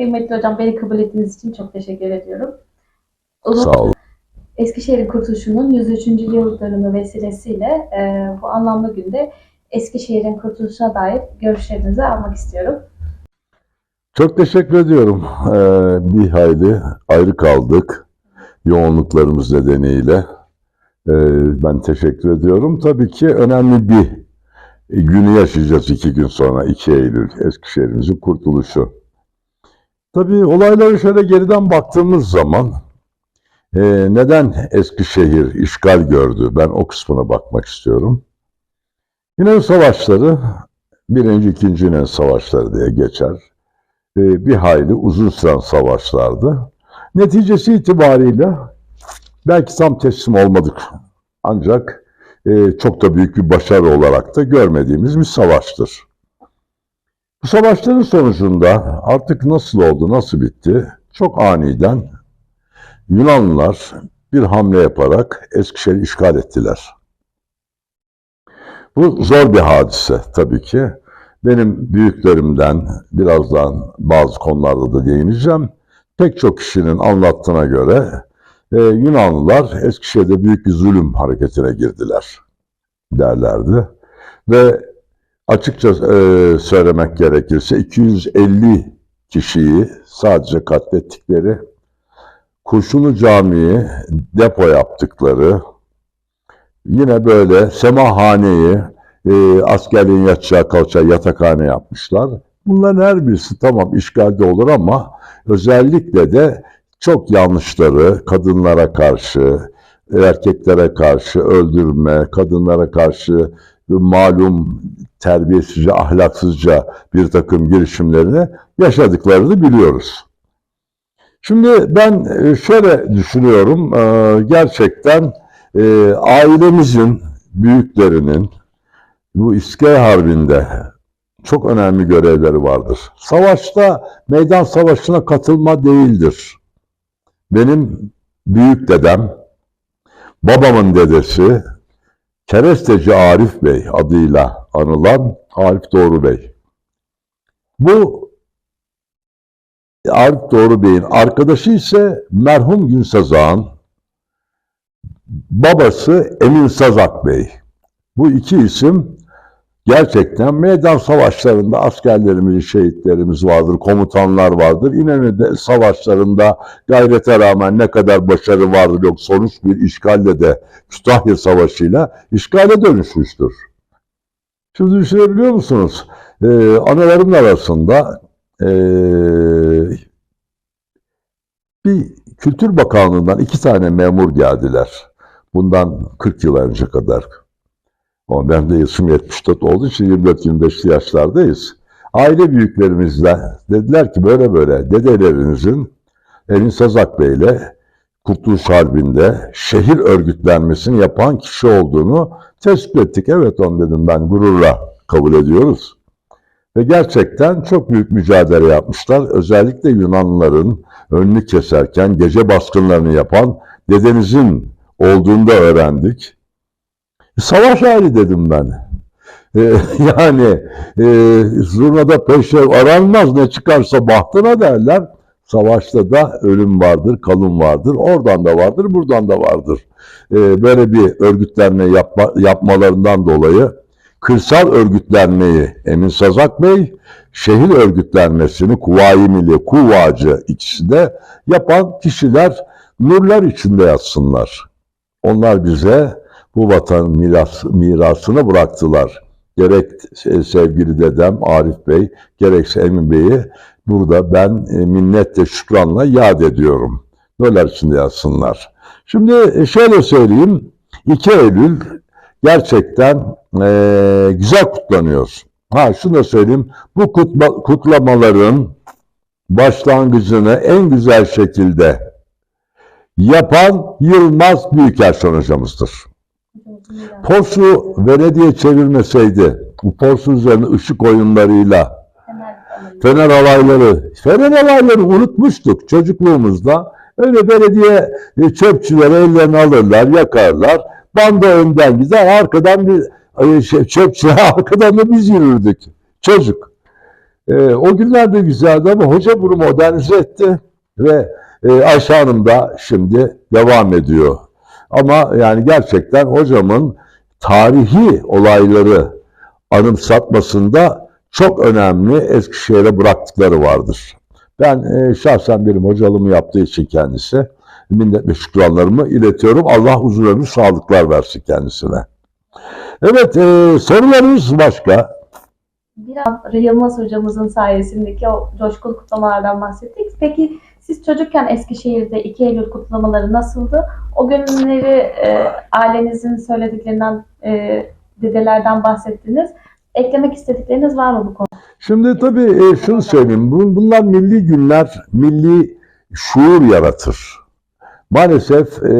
Kıymetli hocam beni kabul ettiğiniz için çok teşekkür ediyorum. Uzun Sağ olun. Eskişehir'in kurtuluşunun 103. yıl dönümü vesilesiyle e, bu anlamlı günde Eskişehir'in kurtuluşuna dair görüşlerinizi almak istiyorum. Çok teşekkür ediyorum. Ee, bir hayli ayrı kaldık yoğunluklarımız nedeniyle. Ee, ben teşekkür ediyorum. Tabii ki önemli bir günü yaşayacağız iki gün sonra 2 Eylül Eskişehir'imizin kurtuluşu. Tabii olayları şöyle geriden baktığımız zaman e, neden Eskişehir işgal gördü? Ben o kısmına bakmak istiyorum. İnönü Savaşları, birinci, ikinci İnönü Savaşları diye geçer. E, bir hayli uzun süren savaşlardı. Neticesi itibariyle belki tam teslim olmadık. Ancak e, çok da büyük bir başarı olarak da görmediğimiz bir savaştır. Bu savaşların sonucunda artık nasıl oldu, nasıl bitti? Çok aniden Yunanlılar bir hamle yaparak Eskişehir'i işgal ettiler. Bu zor bir hadise tabii ki. Benim büyüklerimden birazdan bazı konularda da değineceğim. Pek çok kişinin anlattığına göre e, Yunanlılar Eskişehir'de büyük bir zulüm hareketine girdiler derlerdi. Ve açıkça e, söylemek gerekirse 250 kişiyi sadece katlettikleri, Kurşunlu Camii'yi depo yaptıkları, yine böyle semahaneyi e, askerliğin yatacağı kalacağı yatakhane yapmışlar. Bunların her birisi tamam işgalde olur ama özellikle de çok yanlışları kadınlara karşı, erkeklere karşı öldürme, kadınlara karşı malum terbiyesizce, ahlaksızca bir takım girişimlerini yaşadıklarını biliyoruz. Şimdi ben e, şöyle düşünüyorum, e, gerçekten e, ailemizin, büyüklerinin bu İskele Harbi'nde çok önemli görevleri vardır. Savaşta meydan savaşına katılma değildir. Benim büyük dedem, babamın dedesi Keresteci Arif Bey adıyla anılan Arif Doğru Bey. Bu Arif Doğru Bey'in arkadaşı ise merhum Gün Sazak'ın babası Emin Sazak Bey. Bu iki isim gerçekten meydan savaşlarında askerlerimiz, şehitlerimiz vardır, komutanlar vardır. İnönü'de savaşlarında gayrete rağmen ne kadar başarı vardır yok sonuç bir işgalle de Kütahya Savaşı'yla işgale dönüşmüştür. Şimdi düşünebiliyor musunuz? Ee, anılarımın arasında ee, bir Kültür Bakanlığı'ndan iki tane memur geldiler. Bundan 40 yıl önce kadar. Ama ben de yaşım 74 olduğu için 24-25 yaşlardayız. Aile büyüklerimizle dediler ki böyle böyle dedelerinizin Emin Sazak Bey'le Kurtuluş Harbi'nde şehir örgütlenmesini yapan kişi olduğunu tespit ettik. Evet onu dedim ben gururla kabul ediyoruz. Ve gerçekten çok büyük mücadele yapmışlar. Özellikle Yunanlıların önünü keserken gece baskınlarını yapan dedenizin olduğunu da öğrendik. Savaş hali dedim ben. Ee, yani e, zurnada peşe aranmaz ne çıkarsa bahtına derler. Savaşta da ölüm vardır, kalım vardır. Oradan da vardır, buradan da vardır. Ee, böyle bir örgütlenme yapma, yapmalarından dolayı kırsal örgütlenmeyi Emin Sazak Bey, şehir örgütlenmesini Kuvayi Milli, Kuvacı ikisi de yapan kişiler nurlar içinde yatsınlar. Onlar bize bu vatan miras, mirasını bıraktılar. Gerek sevgili dedem Arif Bey, gerekse Emin Bey'i burada ben e, minnetle şükranla yad ediyorum. Nurlar içinde yatsınlar. Şimdi şöyle söyleyeyim, 2 Eylül gerçekten e, güzel kutlanıyor. Ha şunu da söyleyeyim, bu kutma, kutlamaların başlangıcını en güzel şekilde yapan Yılmaz Büyükerşen hocamızdır. Porsu Venedik'e çevirmeseydi, bu Porsu üzerine ışık oyunlarıyla, Fener alayları, Fener alayları unutmuştuk çocukluğumuzda. Öyle belediye e, çöpçüleri ellerini alırlar, yakarlar. Banda önden gider, arkadan bir e, şey, çöpçü, arkadan da biz yürürdük. Çocuk. E, o günler de güzeldi ama hoca bunu modernize etti ve e, Ayşe Hanım da şimdi devam ediyor. Ama yani gerçekten hocamın tarihi olayları anımsatmasında çok önemli Eskişehir'e bıraktıkları vardır. Ben e, şahsen benim hocalığımı yaptığı için kendisi minnet ve şükranlarımı iletiyorum. Allah uzun ömür sağlıklar versin kendisine. Evet e, sorularımız başka. Biraz Yılmaz hocamızın sayesindeki o coşkulu kutlamalardan bahsettik. Peki siz çocukken Eskişehir'de 2 Eylül kutlamaları nasıldı? O günleri e, ailenizin söylediklerinden, e, dedelerden bahsettiniz. Eklemek istedikleriniz var mı bu konuda? Şimdi tabii e, şunu söyleyeyim. Bu- Bunlar milli günler, milli şuur yaratır. Maalesef e,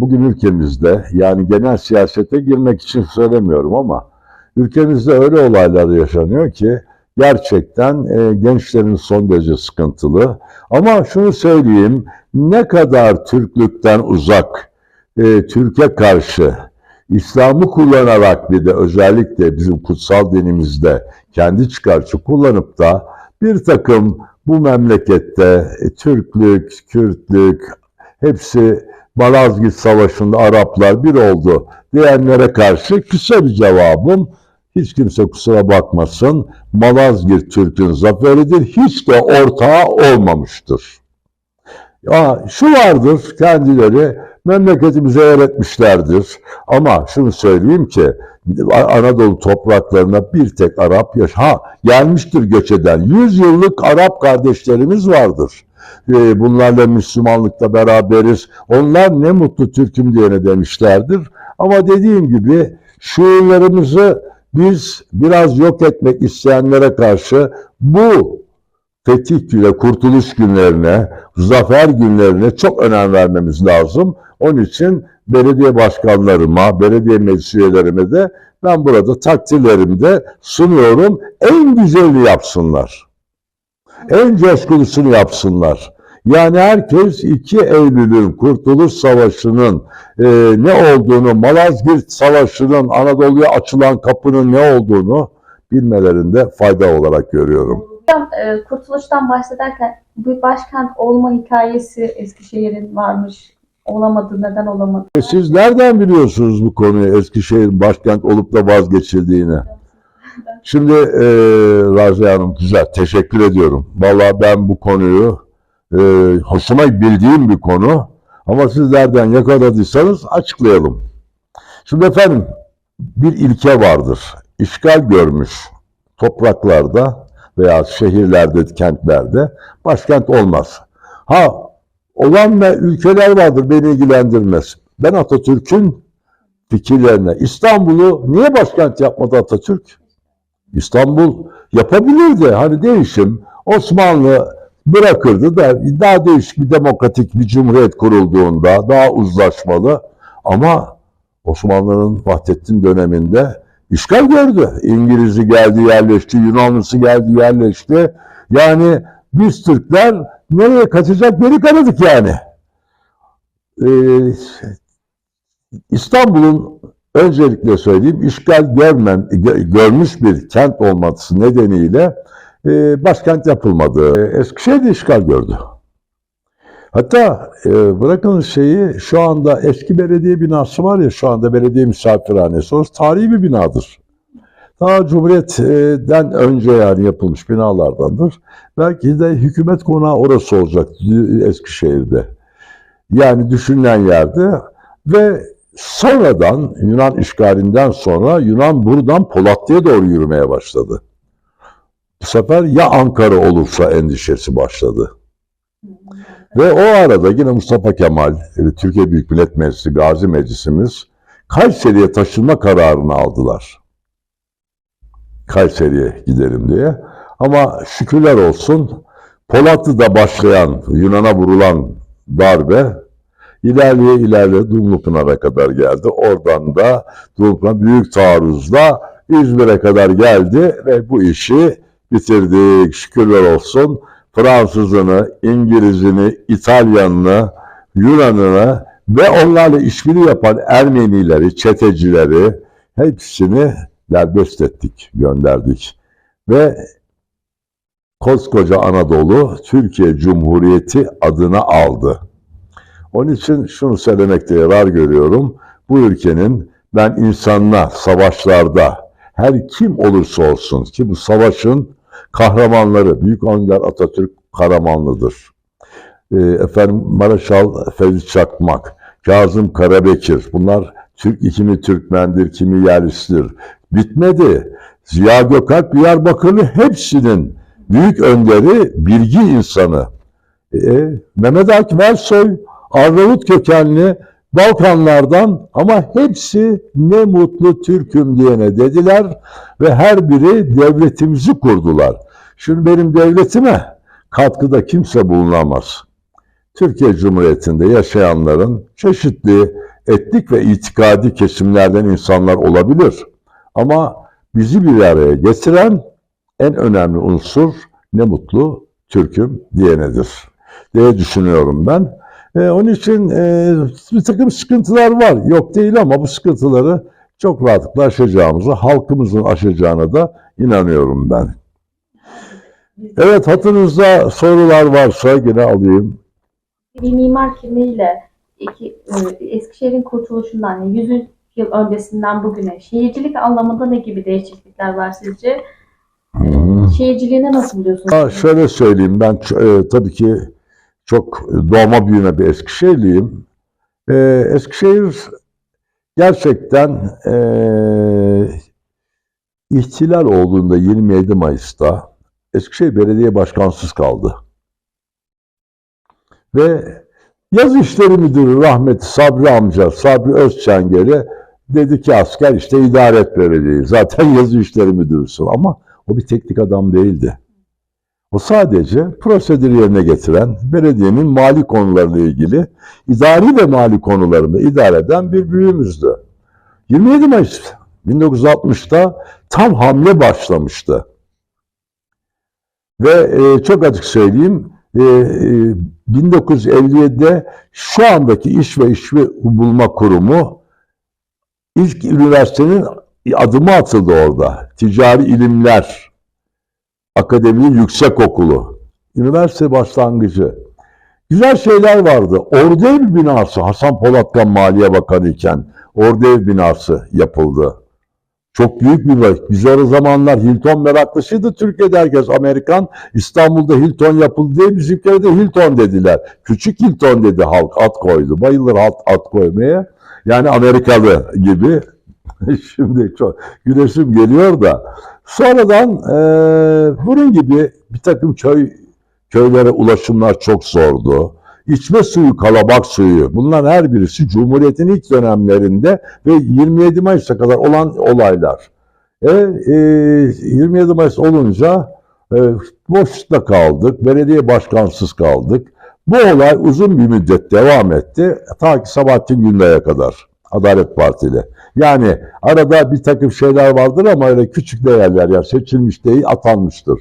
bugün ülkemizde yani genel siyasete girmek için söylemiyorum ama ülkemizde öyle olaylar yaşanıyor ki gerçekten e, gençlerin son derece sıkıntılı. Ama şunu söyleyeyim, ne kadar Türklükten uzak, e, Türkiye karşı İslam'ı kullanarak bir de özellikle bizim kutsal dinimizde kendi çıkarçı kullanıp da bir takım bu memlekette e, Türklük, Kürtlük hepsi Malazgirt Savaşı'nda Araplar bir oldu diyenlere karşı kısa bir cevabım hiç kimse kusura bakmasın Malazgirt Türk'ün zaferidir hiç de ortağı olmamıştır. Ya şu vardır kendileri memleketimize öğretmişlerdir. Ama şunu söyleyeyim ki Anadolu topraklarına bir tek Arap yaş ha gelmiştir göç eden. 100 yıllık Arap kardeşlerimiz vardır. Ee, bunlarla Müslümanlıkta beraberiz. Onlar ne mutlu Türk'üm diyene demişlerdir. Ama dediğim gibi şuurlarımızı biz biraz yok etmek isteyenlere karşı bu fetih günü, kurtuluş günlerine, zafer günlerine çok önem vermemiz lazım. Onun için belediye başkanlarıma, belediye meclis üyelerime de ben burada takdirlerimi de sunuyorum. En güzelini yapsınlar. En coşkulusunu yapsınlar. Yani herkes 2 Eylül'ün Kurtuluş Savaşı'nın e, ne olduğunu, Malazgirt Savaşı'nın Anadolu'ya açılan kapının ne olduğunu bilmelerinde fayda olarak görüyorum. Hocam e, Kurtuluş'tan bahsederken bir başkent olma hikayesi Eskişehir'in varmış. Olamadı, neden olamadı? E Siz nereden biliyorsunuz bu konuyu Eskişehir başkent olup da vazgeçildiğini? Şimdi e, Razi Hanım güzel teşekkür ediyorum. Vallahi ben bu konuyu e, hoşuma bildiğim bir konu ama siz nereden yakaladıysanız açıklayalım. Şimdi efendim bir ilke vardır. İşgal görmüş topraklarda veya şehirlerde, kentlerde başkent olmaz. Ha olan ve ülkeler vardır beni ilgilendirmez. Ben Atatürk'ün fikirlerine İstanbul'u niye başkent yapmadı Atatürk? İstanbul yapabilirdi. Hani değişim Osmanlı bırakırdı da daha değişik bir demokratik bir cumhuriyet kurulduğunda daha uzlaşmalı ama Osmanlı'nın Vahdettin döneminde işgal gördü. İngiliz'i geldi yerleşti, Yunanlısı geldi yerleşti. Yani biz Türkler nereye kaçacak geri kaladık yani. Ee, İstanbul'un öncelikle söyleyeyim işgal görmem, gö- görmüş bir kent olması nedeniyle e, başkent yapılmadı. E, Eskişehir de işgal gördü. Hatta e, bırakın şeyi şu anda eski belediye binası var ya şu anda belediye misafirhanesi. Orası tarihi bir binadır. Daha Cumhuriyet'den önce yani yapılmış binalardandır. Belki de hükümet konağı orası olacak Eskişehir'de. Yani düşünülen yerde ve sonradan Yunan işgalinden sonra Yunan buradan Polatlı'ya doğru yürümeye başladı. Bu sefer ya Ankara olursa endişesi başladı. Ve o arada yine Mustafa Kemal, e, Türkiye Büyük Millet Meclisi, Gazi Meclisimiz Kayseri'ye taşınma kararını aldılar. Kayseri'ye gidelim diye. Ama şükürler olsun Polatlı'da başlayan, Yunan'a vurulan darbe ilerleye ilerleye Dumlupınar'a kadar geldi. Oradan da Dumlupınar büyük taarruzla İzmir'e kadar geldi ve bu işi bitirdik. Şükürler olsun. Fransızını, İngilizini, İtalyanını, Yunanını ve onlarla işbirliği yapan Ermenileri, çetecileri hepsini derbest ettik, gönderdik. Ve koskoca Anadolu Türkiye Cumhuriyeti adını aldı. Onun için şunu söylemekte yarar görüyorum. Bu ülkenin ben insanla savaşlarda her kim olursa olsun ki bu savaşın kahramanları Büyük Önder Atatürk kahramanlıdır. Ee, efendim Maraşal Fevzi Çakmak, Kazım Karabekir bunlar Türk kimi Türkmendir, kimi yerlisidir. Bitmedi. Ziya Gökalp Diyarbakırlı hepsinin büyük önderi, bilgi insanı. E, Mehmet Akif Ersoy, Arnavut kökenli Balkanlardan ama hepsi ne mutlu Türk'üm diyene dediler ve her biri devletimizi kurdular. Şimdi benim devletime katkıda kimse bulunamaz. Türkiye Cumhuriyeti'nde yaşayanların çeşitli etnik ve itikadi kesimlerden insanlar olabilir. Ama bizi bir araya getiren en önemli unsur ne mutlu Türk'üm diyenedir diye düşünüyorum ben. Ee, onun için e, bir takım sıkıntılar var. Yok değil ama bu sıkıntıları çok rahatlıkla aşacağımızı, halkımızın aşacağına da inanıyorum ben. Evet hatırınızda sorular varsa yine alayım. Bir mimar kimliğiyle iki, e, Eskişehir'in kurtuluşundan yani 100 yıl öncesinden bugüne şehircilik anlamında ne gibi değişiklikler var sizce? Hmm. Şehirciliğini nasıl buluyorsunuz? Ha, şöyle söyleyeyim ben e, tabii ki çok doğma büyüme bir Eskişehirliyim. E, Eskişehir gerçekten e, ihtilal olduğunda 27 Mayıs'ta Eskişehir Belediye Başkansız kaldı. Ve Yaz İşleri Müdürü rahmetli Sabri amca, Sabri Özçengel'e dedi ki asker işte idare et belediyeyi. Zaten yazı işleri müdürüsün ama o bir teknik adam değildi. O sadece prosedür yerine getiren, belediyenin mali konularıyla ilgili idari ve mali konularında idare eden bir büyüğümüzdü. 27 Mayıs 1960'ta tam hamle başlamıştı. Ve e, çok açık söyleyeyim, e, e, 1957'de şu andaki İş ve İş ve Bulma Kurumu ilk üniversitenin adımı atıldı orada. Ticari İlimler Akademi Yüksek Okulu. Üniversite başlangıcı. Güzel şeyler vardı. Ordu Ev binası Hasan Polatkan Maliye Bakanı iken Ordu Ev binası yapıldı. Çok büyük bir bak. Biz o zamanlar Hilton meraklısıydı. Türkiye'de herkes Amerikan. İstanbul'da Hilton yapıldı diye bizimkilere de Hilton dediler. Küçük Hilton dedi halk at koydu. Bayılır at, at koymaya. Yani Amerikalı gibi. Şimdi çok gülesim geliyor da. Sonradan eee bunun gibi bir takım köy köylere ulaşımlar çok zordu. İçme suyu, kalabak suyu bunlar her birisi Cumhuriyet'in ilk dönemlerinde ve 27 Mayıs'a kadar olan olaylar. E, e, 27 Mayıs olunca e, boşlukta kaldık, belediye başkansız kaldık. Bu olay uzun bir müddet devam etti. Ta ki Sabahattin Günday'a kadar. Adalet Partili. Yani arada bir takım şeyler vardır ama öyle küçük değerler yani seçilmiş değil atanmıştır.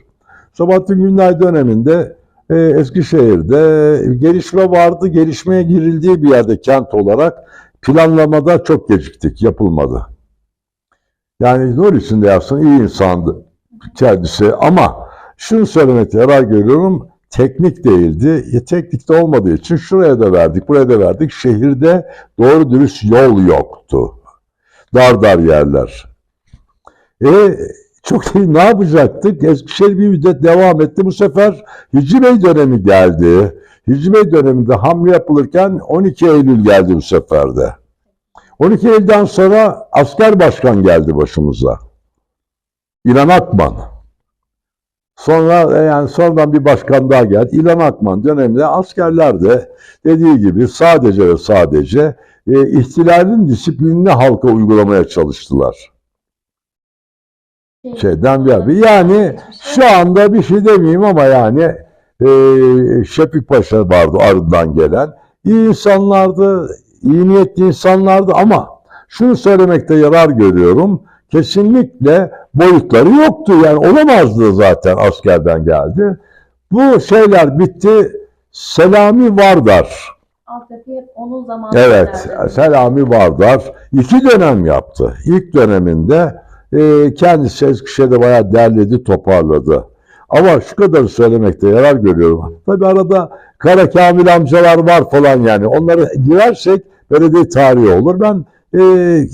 Sabahattin Günday döneminde e, Eskişehir'de gelişme vardı. Gelişmeye girildiği bir yerde kent olarak planlamada çok geciktik. Yapılmadı. Yani nur içinde yapsın iyi insandı kendisi ama şunu söylemekte yarar görüyorum teknik değildi. E, teknik olmadığı için şuraya da verdik, buraya da verdik. Şehirde doğru dürüst yol yoktu. Dar dar yerler. E çok iyi ne yapacaktık? Eskişehir bir müddet devam etti. Bu sefer Hicri Bey dönemi geldi. Hicri Bey döneminde hamle yapılırken 12 Eylül geldi bu seferde. 12 Eylül'den sonra asker başkan geldi başımıza. İlhan Akman. Sonra e, yani sonradan bir başkan daha geldi. İlhan Akman döneminde askerler de dediği gibi sadece ve sadece e, ihtilalin disiplinini halka uygulamaya çalıştılar. Şeyden bir abi. Yani şu anda bir şey demeyeyim ama yani e, Şefik Paşa vardı ardından gelen. İyi insanlardı, iyi niyetli insanlardı ama şunu söylemekte yarar görüyorum. Kesinlikle boyutları yoktu. Yani olamazdı zaten askerden geldi. Bu şeyler bitti. Selami Vardar. Altyapı hep onun zamanında. Evet, Selami Vardar iki dönem yaptı. İlk döneminde e, kendisi Eskişehir'de bayağı derledi, toparladı. Ama şu kadarı söylemekte yarar görüyorum. Tabii arada Kara Kamil amcalar var falan yani. Onları girersek belediye tarihi olur. Ben e,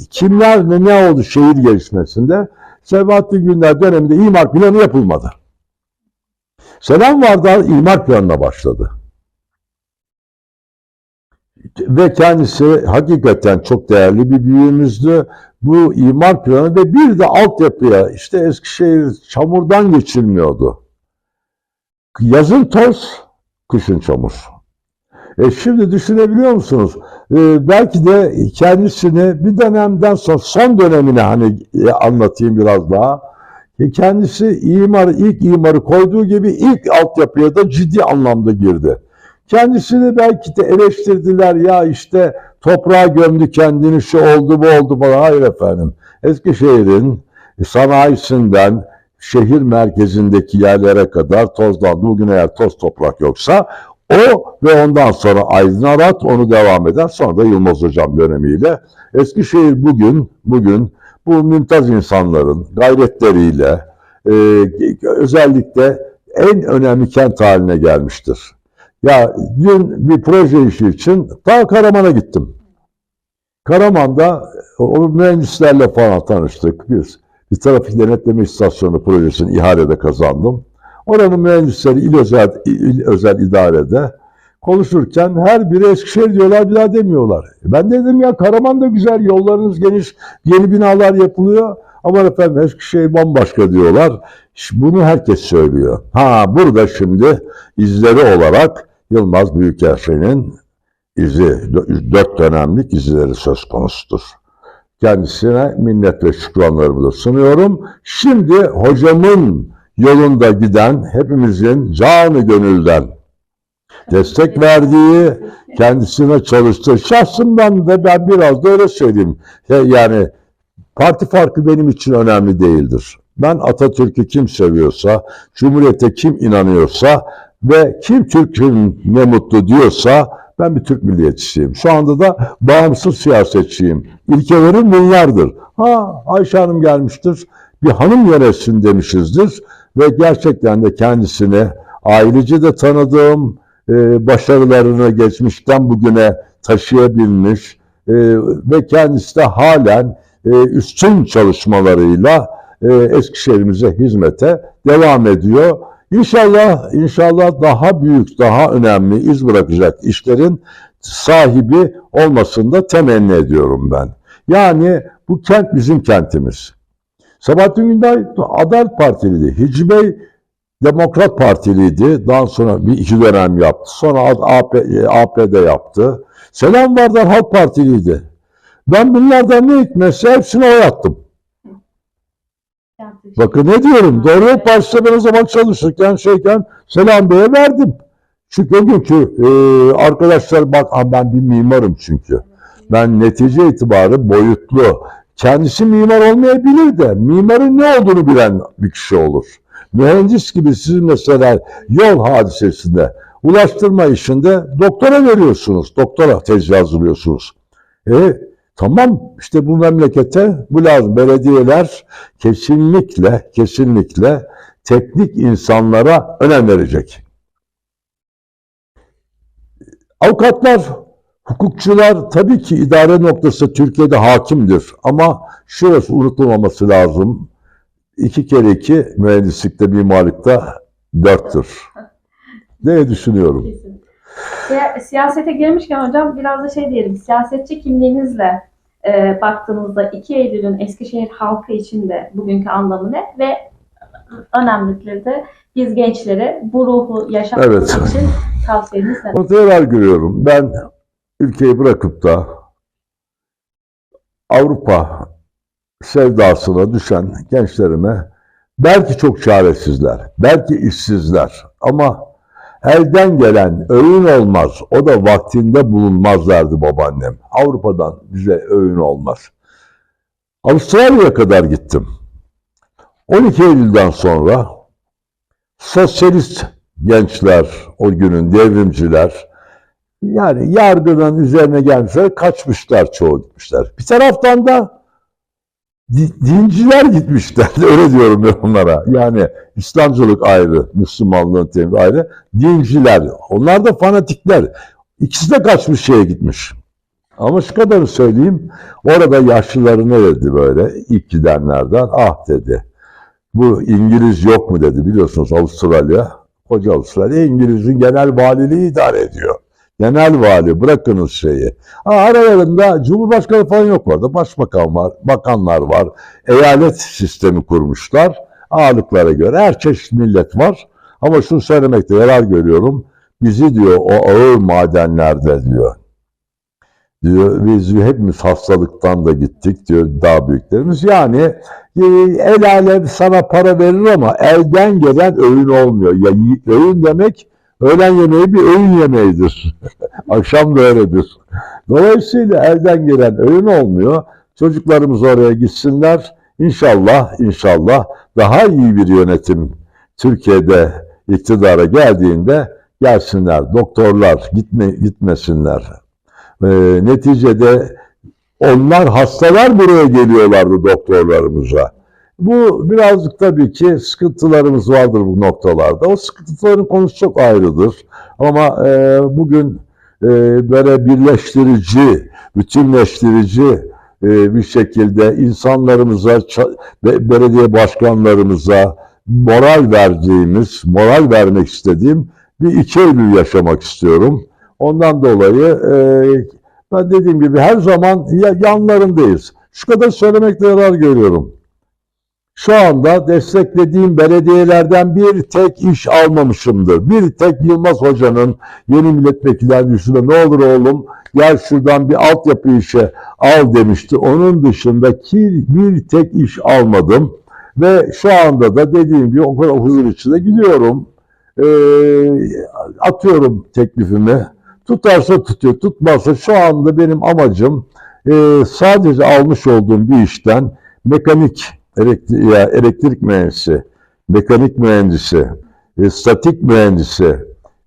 kimler ne, ne oldu şehir gelişmesinde? Sebahattin Günler döneminde imar planı yapılmadı. Selam Vardar imar planına başladı. Ve kendisi hakikaten çok değerli bir büyüğümüzdü. Bu imar planı ve bir de altyapıya işte Eskişehir çamurdan geçilmiyordu. Yazın toz, kışın çamur. E şimdi düşünebiliyor musunuz? E, belki de kendisini bir dönemden sonra son dönemini hani e, anlatayım biraz daha. E, kendisi imarı ilk imarı koyduğu gibi ilk altyapıya da ciddi anlamda girdi. Kendisini belki de eleştirdiler ya işte toprağa gömdü kendini şu oldu bu oldu falan. Hayır efendim. Eskişehir'in sanayisinden şehir merkezindeki yerlere kadar tozdan bugün eğer toz toprak yoksa o ve ondan sonra Aydın Arat onu devam eder. Sonra da Yılmaz Hocam dönemiyle. Eskişehir bugün bugün bu mümtaz insanların gayretleriyle e, özellikle en önemli kent haline gelmiştir. Ya dün bir proje işi için ta Karaman'a gittim. Karaman'da o mühendislerle falan tanıştık biz. Bir trafik denetleme istasyonu projesini ihalede kazandım. Oranın mühendisleri il özel, il özel idarede konuşurken her biri Eskişehir diyorlar bir daha demiyorlar. E Ben dedim ya Karaman da güzel yollarınız geniş yeni binalar yapılıyor. Ama efendim Eskişehir bambaşka diyorlar. Bunu herkes söylüyor. Ha burada şimdi izleri olarak Yılmaz Büyükelçinin izi, dö- dört dönemlik izleri söz konusudur. Kendisine minnet ve şükranlarımı da sunuyorum. Şimdi hocamın yolunda giden hepimizin canı gönülden destek verdiği, kendisine çalıştığı şahsımdan da ben biraz da öyle söyleyeyim. Yani parti farkı benim için önemli değildir. Ben Atatürk'ü kim seviyorsa, Cumhuriyete kim inanıyorsa ve kim Türk'ün ne mutlu diyorsa ben bir Türk milliyetçisiyim. Şu anda da bağımsız siyasetçiyim. İlkelerim bunlardır. Ha Ayşe Hanım gelmiştir. Bir hanım yönetsin demişizdir. Ve gerçekten de kendisini ailece de tanıdığım, e, başarılarını geçmişten bugüne taşıyabilmiş e, ve kendisi de halen e, üstün çalışmalarıyla e, Eskişehir'imize hizmete devam ediyor. İnşallah, inşallah daha büyük, daha önemli iz bırakacak işlerin sahibi olmasını da temenni ediyorum ben. Yani bu kent bizim kentimiz. Sabahattin Günday Adalet Partiliydi. Hicri Bey Demokrat Partiliydi. Daha sonra bir iki dönem yaptı. Sonra AP, AP'de yaptı. Selam Vardar Halk Partiliydi. Ben bunlardan ne hikmetse hepsine oy attım. Bakın ne diyorum. Doğru Yol Partisi'ne ben o zaman çalışırken şeyken Selam Bey'e verdim. Çünkü o günkü e, arkadaşlar bak "Aa, ben bir mimarım çünkü. Ben netice itibarı boyutlu. Kendisi mimar olmayabilir de mimarın ne olduğunu bilen bir kişi olur. Mühendis gibi siz mesela yol hadisesinde ulaştırma işinde doktora veriyorsunuz. Doktora tezi hazırlıyorsunuz. E tamam işte bu memlekete bu lazım. Belediyeler kesinlikle kesinlikle teknik insanlara önem verecek. Avukatlar, hukukçular tabii ki idare noktası Türkiye'de hakimdir. Ama şurası unutulmaması lazım. İki kere iki mühendislikte, mimarlıkta dörttür. Ne düşünüyorum? Siyasete girmişken hocam biraz da şey diyelim, siyasetçi kimliğinizle e, baktığımızda 2 Eylül'ün Eskişehir halkı için de bugünkü anlamı ne ve önemlilikleri de biz gençlere bu ruhu yaşatmak Evet. için tavsiyeniz ne? Orada yarar görüyorum. Ben ülkeyi bırakıp da Avrupa sevdasına düşen gençlerime belki çok çaresizler, belki işsizler ama elden gelen öğün olmaz. O da vaktinde bulunmazlardı babaannem. Avrupa'dan bize öğün olmaz. Avustralya'ya kadar gittim. 12 Eylül'den sonra sosyalist gençler, o günün devrimciler, yani yargının üzerine gelmişler, kaçmışlar çoğu gitmişler. Bir taraftan da dinciler gitmişler. Öyle diyorum ben onlara. Yani İslamcılık ayrı, Müslümanlığın temeli ayrı. Dinciler. Onlar da fanatikler. İkisi de kaçmış şeye gitmiş. Ama şu kadarı söyleyeyim. Orada yaşlıları ne dedi böyle ilk gidenlerden? Ah dedi. Bu İngiliz yok mu dedi. Biliyorsunuz Avustralya. Koca Avustralya İngiliz'in genel valiliği idare ediyor. Genel vali bırakınız şeyi. Ha, aralarında Cumhurbaşkanı falan yok orada. Başbakan var, bakanlar var. Eyalet sistemi kurmuşlar. Ağırlıklara göre her çeşit millet var. Ama şunu söylemekte yarar görüyorum. Bizi diyor o ağır madenlerde diyor. Diyor biz hepimiz hastalıktan da gittik diyor daha büyüklerimiz. Yani e, el alem sana para verir ama elden gelen öğün olmuyor. Ya öğün demek öğlen yemeği bir öğün yemeğidir. Akşam da öyledir. Dolayısıyla elden gelen öğün olmuyor. Çocuklarımız oraya gitsinler. İnşallah, inşallah daha iyi bir yönetim Türkiye'de iktidara geldiğinde gelsinler. Doktorlar gitme, gitmesinler. Ee, neticede onlar hastalar buraya geliyorlardı doktorlarımıza. Bu birazcık tabii ki sıkıntılarımız vardır bu noktalarda. O sıkıntıların konusu çok ayrıdır. Ama e, bugün e, böyle birleştirici, bütünleştirici e, bir şekilde insanlarımıza, belediye başkanlarımıza moral verdiğimiz, moral vermek istediğim bir iki Eylül yaşamak istiyorum. Ondan dolayı e, ben dediğim gibi her zaman ya- yanlarındayız. Şu kadar söylemekte yarar görüyorum. Şu anda desteklediğim belediyelerden bir tek iş almamışımdır. Bir tek Yılmaz Hoca'nın yeni milletvekillerinin üstüne ne olur oğlum gel şuradan bir altyapı işe al demişti. Onun dışındaki bir tek iş almadım. Ve şu anda da dediğim gibi o kadar huzur içinde gidiyorum. Ee, atıyorum teklifimi. Tutarsa tutuyor, tutmazsa şu anda benim amacım e, sadece almış olduğum bir işten mekanik elektrik, ya elektrik mühendisi, mekanik mühendisi, e, statik mühendisi,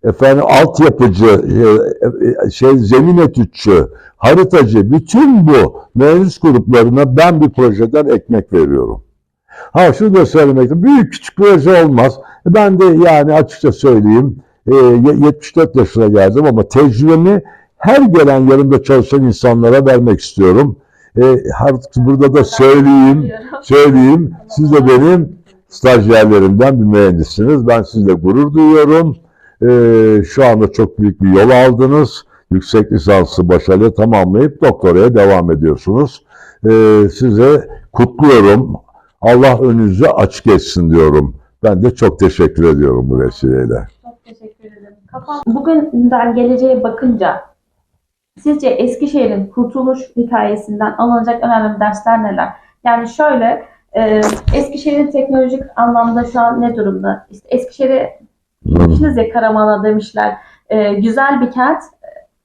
efendim altyapıcı, e, e, şey zemin etütçü, haritacı, bütün bu mühendis gruplarına ben bir projeden ekmek veriyorum. Ha şunu da söylemekte büyük küçük proje olmaz. Ben de yani açıkça söyleyeyim e, ye- 74 yaşına geldim ama tecrübemi her gelen yanımda çalışan insanlara vermek istiyorum. E, artık burada da söyleyeyim, söyleyeyim. Siz de benim stajyerlerimden bir mühendissiniz. Ben sizle gurur duyuyorum. E, şu anda çok büyük bir yol aldınız. Yüksek lisansı başarıyla tamamlayıp doktoraya devam ediyorsunuz. E, size kutluyorum. Allah önünüzü açık etsin diyorum. Ben de çok teşekkür ediyorum bu vesileyle. Çok teşekkür ederim. Bugünden geleceğe bakınca sizce Eskişehir'in kurtuluş hikayesinden alınacak önemli dersler neler? Yani şöyle e, Eskişehir'in teknolojik anlamda şu an ne durumda? İşte Eskişehir'e gitmişsiniz ya Karaman'a demişler. E, güzel bir kent.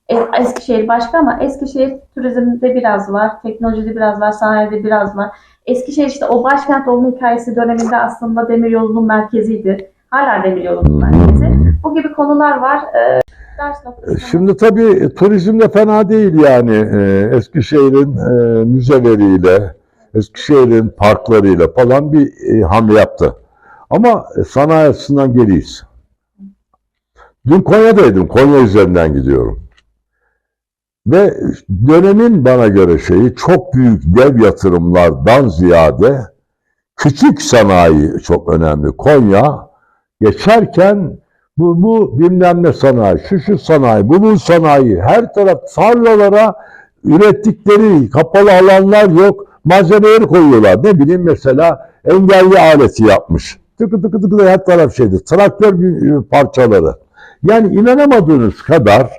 E, Eskişehir başka ama Eskişehir turizmde biraz var, teknolojide biraz var, sanayide biraz var. Eskişehir işte o başkent olma hikayesi döneminde aslında demiryolunun merkeziydi. Hala demiryolunun merkezi. Bu gibi konular var. E, ders noktası. Şimdi tabii turizm de fena değil yani. Ee, Eskişehir'in e, müzeleriyle, Eskişehir'in parklarıyla falan bir e, hamle yaptı. Ama sanayi açısından geriyiz. Dün Konya'daydım. Konya üzerinden gidiyorum. Ve dönemin bana göre şeyi çok büyük dev yatırımlardan ziyade küçük sanayi çok önemli. Konya geçerken bu, bu bilmem ne sanayi, şu şu sanayi, bu bu sanayi, her taraf tarlalara ürettikleri kapalı alanlar yok, malzemeleri koyuyorlar. Ne bileyim mesela engelli aleti yapmış. Tıkı tıkı tıkı da her taraf şeydi. Traktör bir- parçaları. Yani inanamadığınız kadar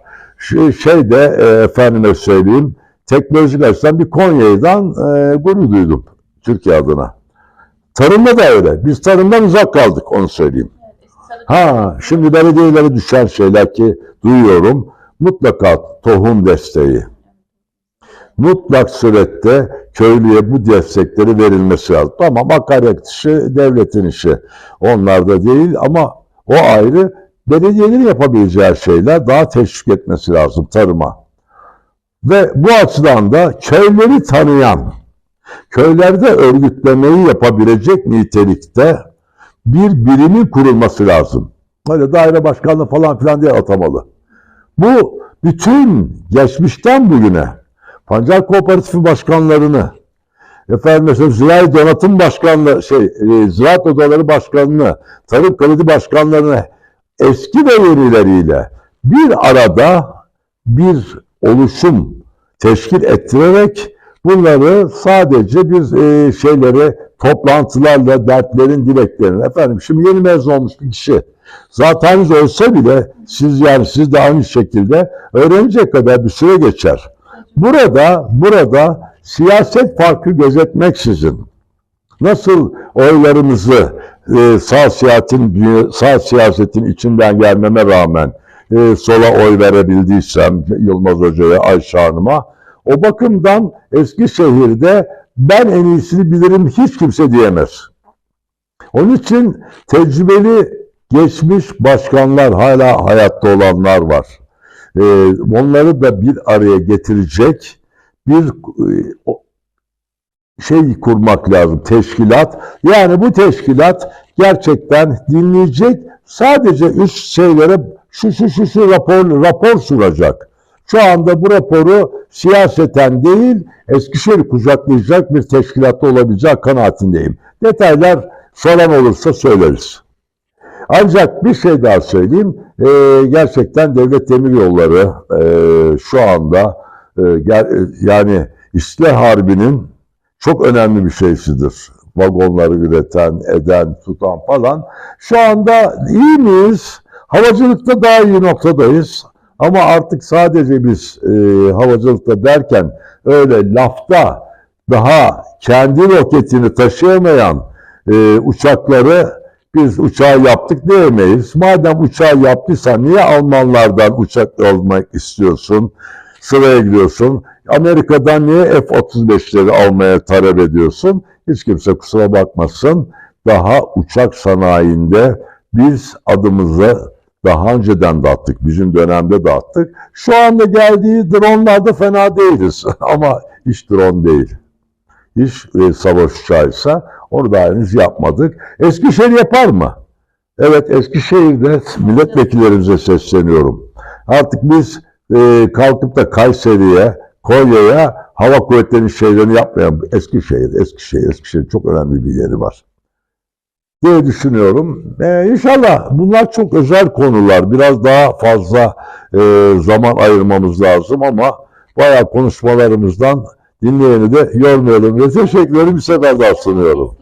şeyde e, efendime söyleyeyim teknolojik açıdan bir Konya'dan e, gurur duydum Türkiye adına. Tarımda da öyle. Biz tarımdan uzak kaldık onu söyleyeyim. Ha, şimdi belediyelere düşen şeyler ki duyuyorum. Mutlaka tohum desteği. Mutlak surette köylüye bu destekleri verilmesi lazım. Tamam akaryakıt işi devletin işi. Onlar da değil ama o ayrı. Belediyelerin yapabileceği şeyler daha teşvik etmesi lazım tarıma. Ve bu açıdan da köyleri tanıyan, Köylerde örgütlemeyi yapabilecek nitelikte bir birimin kurulması lazım. Öyle daire başkanlığı falan filan diye atamalı. Bu bütün geçmişten bugüne Pancar Kooperatifi başkanlarını, efendim mesela Zirai Donatım Başkanlığı, şey, e, Ziraat Odaları Başkanlığı, Tarım Kredi Başkanlarını eski ve yenileriyle bir arada bir oluşum teşkil ettirerek bunları sadece bir e, şeyleri toplantılarla dertlerin dileklerini efendim şimdi yeni mezun olmuş bir kişi zaten olsa bile siz yani siz de aynı şekilde öğrenecek kadar bir süre geçer. Burada burada siyaset farkı gözetmeksizin nasıl oylarımızı e, sağ siyasetin sağ siyasetin içinden gelmeme rağmen e, sola oy verebildiysem Yılmaz Hoca'ya, Ayşe Hanım'a o bakımdan Eskişehir'de ben en iyisini bilirim hiç kimse diyemez. Onun için tecrübeli geçmiş başkanlar hala hayatta olanlar var. E, onları da bir araya getirecek bir e, şey kurmak lazım, teşkilat. Yani bu teşkilat gerçekten dinleyecek, sadece üst şeylere şu şu şu şu rapor, rapor sunacak. Şu anda bu raporu siyaseten değil, Eskişehir'i kucaklayacak bir teşkilatta olabilecek kanaatindeyim. Detaylar soran olursa söyleriz. Ancak bir şey daha söyleyeyim. Ee, gerçekten Devlet Demiryolları e, şu anda e, ger- yani İstiklal Harbi'nin çok önemli bir şeysidir. Vagonları üreten, eden, tutan falan. Şu anda iyi miyiz? Havacılıkta daha iyi noktadayız. Ama artık sadece biz e, havacılıkta derken öyle lafta daha kendi roketini taşıyamayan e, uçakları biz uçağı yaptık diyemeyiz. Madem uçağı yaptıysan niye Almanlardan uçak almak istiyorsun? Sıraya giriyorsun. Amerika'dan niye F-35'leri almaya talep ediyorsun? Hiç kimse kusura bakmasın. Daha uçak sanayinde biz adımızı daha önceden de attık. Bizim dönemde de attık. Şu anda geldiği dronlarda fena değiliz. Ama iş drone değil. İş e, savaş uçağıysa onu da henüz yapmadık. Eskişehir yapar mı? Evet Eskişehir'de milletvekillerimize sesleniyorum. Artık biz e, kalkıp da Kayseri'ye, Konya'ya hava kuvvetlerinin şeylerini yapmayan Eskişehir, Eskişehir, Eskişehir çok önemli bir yeri var diye düşünüyorum. Ee, inşallah bunlar çok özel konular. Biraz daha fazla e, zaman ayırmamız lazım ama bayağı konuşmalarımızdan dinleyeni de yormayalım. Ve teşekkürlerimi bir sefer daha sunuyorum.